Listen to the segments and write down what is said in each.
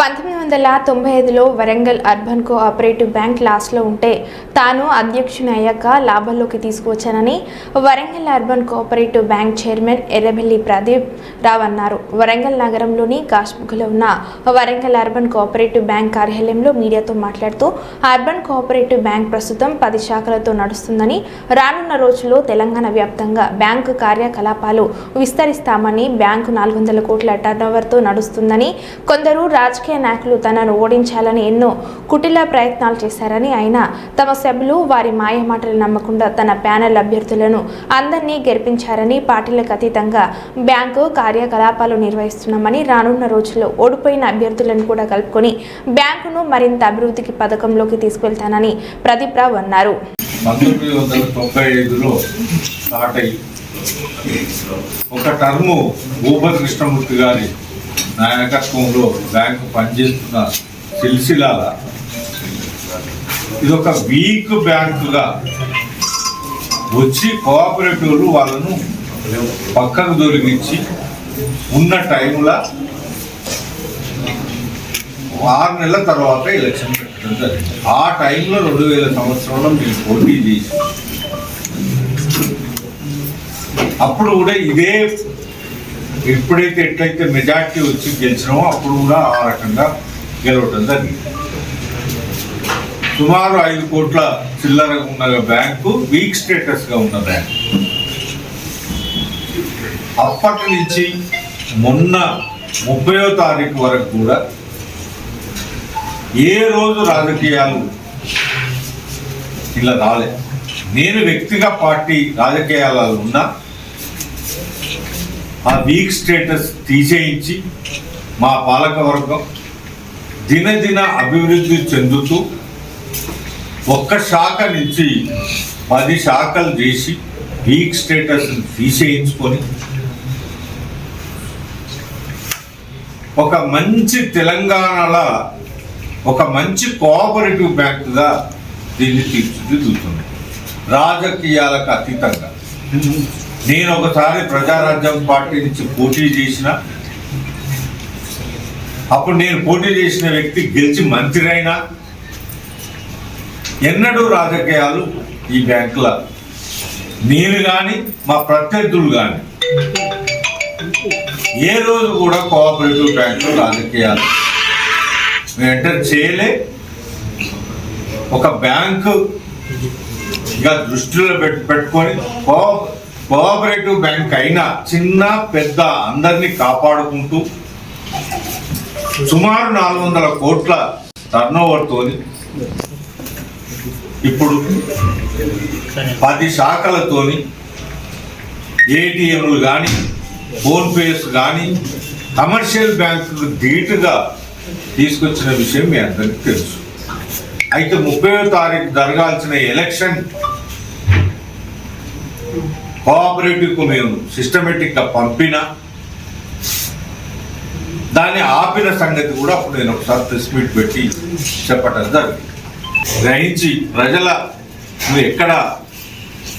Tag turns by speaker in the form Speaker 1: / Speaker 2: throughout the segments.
Speaker 1: పంతొమ్మిది వందల తొంభై ఐదులో వరంగల్ అర్బన్ కోఆపరేటివ్ బ్యాంక్ లాస్లో ఉంటే తాను అధ్యక్షుని అయ్యాక లాభంలోకి తీసుకువచ్చానని Warangal urban cooperative bank chairman Errabelli Pradeep Rao అన్నారు. వరంగల్ నగరంలోని కాశ్ముఖలో ఉన్న వరంగల్ అర్బన్ కోఆపరేటివ్ బ్యాంక్ కార్యాలయంలో మీడియాతో మాట్లాడుతూ అర్బన్ కోఆపరేటివ్ బ్యాంక్ ప్రస్తుతం పది శాఖలతో నడుస్తుందని రానున్న రోజుల్లో తెలంగాణ వ్యాప్తంగా బ్యాంకు కార్యకలాపాలు విస్తరిస్తామని బ్యాంకు నాలుగు వందల కోట్ల టర్నోవర్తో నడుస్తుందని కొందరు రాజకీయ నాయకులు తనను ఓడించాలని ఎన్నో కుటిల ప్రయత్నాలు చేశారని ఆయన తమ సభ్యులు వారి మాయ మాటలు నమ్మకుండా తన ప్యానెల్ అభ్యర్థులను అందరినీ గెలిపించారని పార్టీలకు అతీతంగా బ్యాంకు కార్యకలాపాలు నిర్వహిస్తున్నామని రానున్న రోజుల్లో ఓడిపోయిన అభ్యర్థులను కూడా కలుపుకొని బ్యాంకును మరింత అభివృద్ధికి పథకంలోకి తీసుకెళ్తానని ప్రదీప్ రావు అన్నారు.
Speaker 2: పంతొమ్మిది వందల తొంభై ఐదులో స్టార్ట్ అయ్యి ఒక టర్ము భూపతి కృష్ణమూర్తి గారి నాయకత్వంలో బ్యాంకు పనిచేస్తున్న సిల్సిలాల ఇది ఒక వీక్ బ్యాంకుగా వచ్చి కోఆపరేటివ్లు వాళ్ళను పక్కకు దొరికించి ఉన్న టైంలో ఆరు నెలల తర్వాత ఎలక్షన్ పెట్టడం జరిగింది. ఆ టైంలో రెండు వేల సంవత్సరంలో మీరు పోటీ చేసి అప్పుడు కూడా ఇదే ఎప్పుడైతే ఎట్లయితే మెజార్టీ వచ్చి గెలిచినామో అప్పుడు కూడా ఆ రకంగా గెలవటం జరిగింది. సుమారు ఐదు కోట్ల చిల్లర ఉన్న బ్యాంకు వీక్ స్టేటస్గా ఉన్న బ్యాంకు. అప్పటి నుంచి మొన్న ముప్పయో తారీఖు వరకు కూడా ఏ రోజు రాజకీయాలు ఇలా రాలే. నేను వ్యక్తిగా పార్టీ రాజకీయాలలో ఉన్నా ఆ వీక్ స్టేటస్ తీసేయించి మా పాలకవర్గం దినదిన అభివృద్ధి చెందుతూ ఒక్క శాఖ నుంచి పది శాఖలు చేసి వీక్ స్టేటస్ తీసేయించుకొని ఒక మంచి తెలంగాణలో ఒక మంచి కోఆపరేటివ్ బ్యాంకుగా దీన్ని తీర్చిదిద్దుతుంది. రాజకీయాలకు అతీతంగా. నేను ఒకసారి ప్రజారాజ్యం పార్టీ నుంచి పోటీ చేసిన అప్పుడు నేను పోటీ చేసిన వ్యక్తి గెలిచి మంత్రినైనా ఎన్నడూ రాజకీయాలు ఈ బ్యాంకుల నేను కానీ మా ప్రత్యర్థులు కానీ ఏ రోజు కూడా కోఆపరేటివ్ బ్యాంకులో రాజకీయాలు. మేము ఎంటర్ చేయలే. ఒక బ్యాంకు ఇక దృష్టిలో పెట్టు పెట్టుకొని కో కోఆపరేటివ్ బ్యాంక్ అయినా చిన్న పెద్ద అందరినీ కాపాడుకుంటూ సుమారు నాలుగు వందల కోట్ల టర్నోవర్తోని ఇప్పుడు పది శాఖలతోని ఏటీఎంలు కానీ ఫోన్పేస్ కానీ కమర్షియల్ బ్యాంకులు ధీటుగా తీసుకొచ్చిన విషయం మీ అందరికీ తెలుసు. అయితే ముప్పై తారీఖు జరగాల్సిన ఎలక్షన్ కోఆపరేటివ్కు మేము సిస్టమేటిక్గా పంపిన దాన్ని ఆపిన సంగతి కూడా అప్పుడు నేను ఒకసారి ప్రెస్ మీట్ పెట్టి చెప్పటం జరిగింది. గ్రహించి ప్రజల ఎక్కడ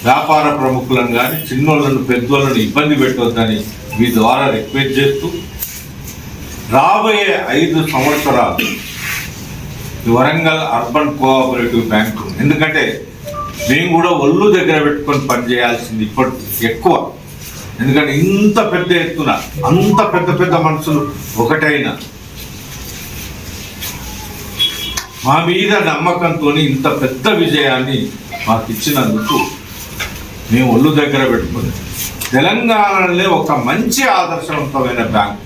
Speaker 2: వ్యాపార ప్రముఖులను కానీ చిన్నోళ్ళను పెద్దోళ్ళను ఇబ్బంది పెట్టవద్దని మీ ద్వారా రిక్వెస్ట్ చేస్తూ రాబోయే ఐదు సంవత్సరాలు వరంగల్ అర్బన్ కోఆపరేటివ్ బ్యాంకు ఎందుకంటే మేము కూడా ఒళ్ళు దగ్గర పెట్టుకొని పనిచేయాల్సింది ఇప్పటి ఎక్కువ. ఎందుకంటే ఇంత పెద్ద ఎత్తున అంత పెద్ద పెద్ద మనుషులు ఒకటైన. మా మీద నమ్మకంతో ఇంత పెద్ద విజయాన్ని మాకు ఇచ్చినందుకు మేము ఒళ్ళు దగ్గర పెట్టుకుని తెలంగాణలో ఒక మంచి ఆదర్శవంతమైన బ్యాంక్.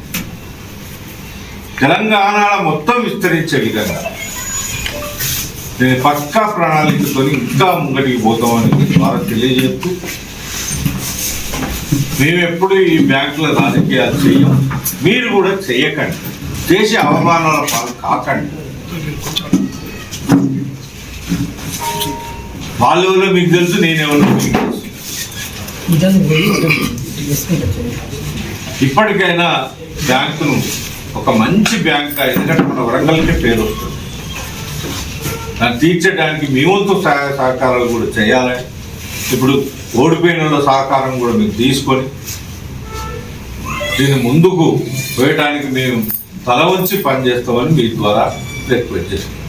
Speaker 2: తెలంగాణలో మొత్తం విస్తరించే విధంగా. నేను పక్కా ప్రణాళికతో ఇంకా ముంగడికి పోతామని అని ద్వారా తెలియజేస్తూ మేము ఎప్పుడు ఈ బ్యాంకుల రాజకీయాలు చేయం మీరు కూడా చేయకండి చేసే అవమానాల పాలు కాకండి. వాళ్ళు ఎవరో మీకు తెలుసు నేనెవరో మీకు తెలుసు. ఇప్పటికైనా బ్యాంకును ఒక మంచి బ్యాంక్ ఎందుకంటే మన వరంగల్కే పేరు వస్తుంది. దాన్ని తీర్చడానికి మీ వంతు సహాయ సహకారాలు కూడా చేయాలని ఇప్పుడు ఓడిపోయిన వాళ్ళ సహకారం కూడా మేము తీసుకొని దీన్ని ముందుకు పోయడానికి మేము తల వంచి పనిచేస్తామని మీ ద్వారా రిక్వెస్ట్ చేస్తున్నాం.